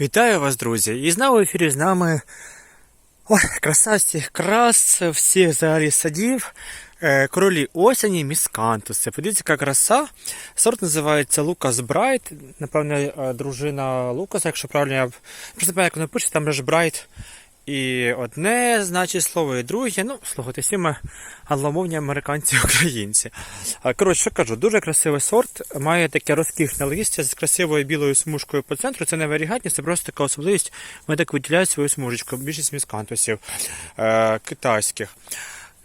Вітаю вас, друзі! І знову в ефірі з нами Ой, краса всіх крас, всіх взагалі садів, е, королі осені, міскантуси. Подивіться, яка краса. Сорт називається Лукас Брайт. Напевне, е, дружина Лукаса, якщо правильно я просто пам'ятаю, як воно пише, там же Брайт. І одне значить слово, і друге. Ну, слухайте, всі ми англомовні американці українці. Коротше, що кажу, дуже красивий сорт, має таке розкішне листя з красивою білою смужкою по центру. Це не варігатність, це просто така особливість. Вони так виділяють свою смужечку, більшість міскантусів е, китайських.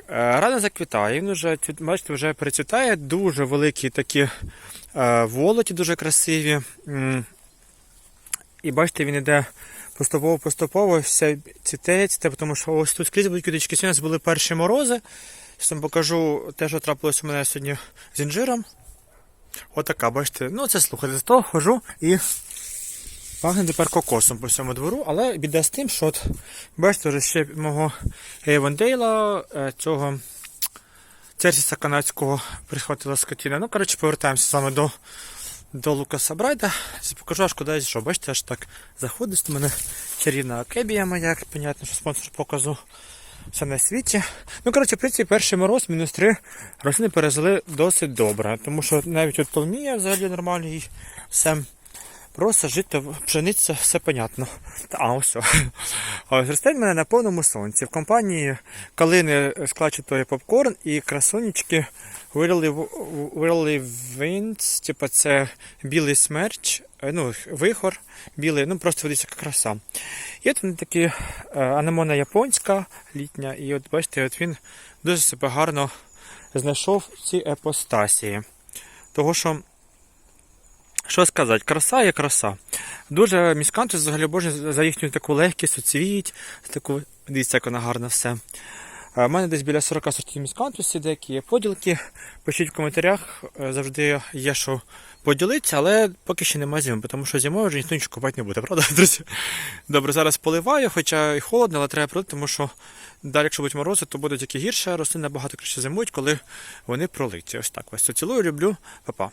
Е, Рано заквітає, він вже, бачите, вже перецвітає, дуже великі такі е, волоті, дуже красиві. І бачите, він іде поступово-поступово, все цвіте, цвіте, тому що ось тут скрізь будуть квіточки. Сьогодні у нас були перші морози. Зараз вам покажу те, що трапилось у мене сьогодні з інжиром. Отака, бачите, ну це слухайте, з того хожу і пахне тепер кокосом по всьому двору, але біда з тим, що от, бачите, вже ще мого Ейвендейла, е, цього Церсіса канадського прихватила скотіна. Ну, коротше, повертаємося саме до, до Лукаса Брайда. Покажу, аж куди що. Бачите, аж так заходить. У мене чарівна акебія моя, як понятно, що спонсор показу. Все на світі. Ну, коротше, в принципі, перший мороз, мінус 3, рослини пережили досить добре. Тому що навіть от толмія взагалі нормально і все. Просто жити, пшениця, все понятно. А, ось. Ось росте мене на повному сонці. В компанії калини складчатої попкорн і красунечки Whirly Winds, типу це білий смерч, е, ну, вихор, білий, ну просто яка краса. І от вони такі е, анемона японська літня, і от бачите, от він дуже себе гарно знайшов ці епостасії. Того, що що сказати, краса є краса. Дуже міскантус взагалі обожнюю за їхню таку легкість, оцвіть, таку, дивіться, як вона гарна все. У мене десь біля 40 сортів міскантусів, деякі є поділки. Пишіть в коментарях, е, завжди є що поділитися, але поки ще немає зими, тому що зимою вже ніхто нічого купати не буде, правда, друзі? Добре, зараз поливаю, хоча і холодно, але треба пролити, тому що далі, якщо будуть морози, то буде тільки гірше, рослини набагато краще зимують, коли вони пролиті. Ось так ось. це Цілую, люблю, па-па.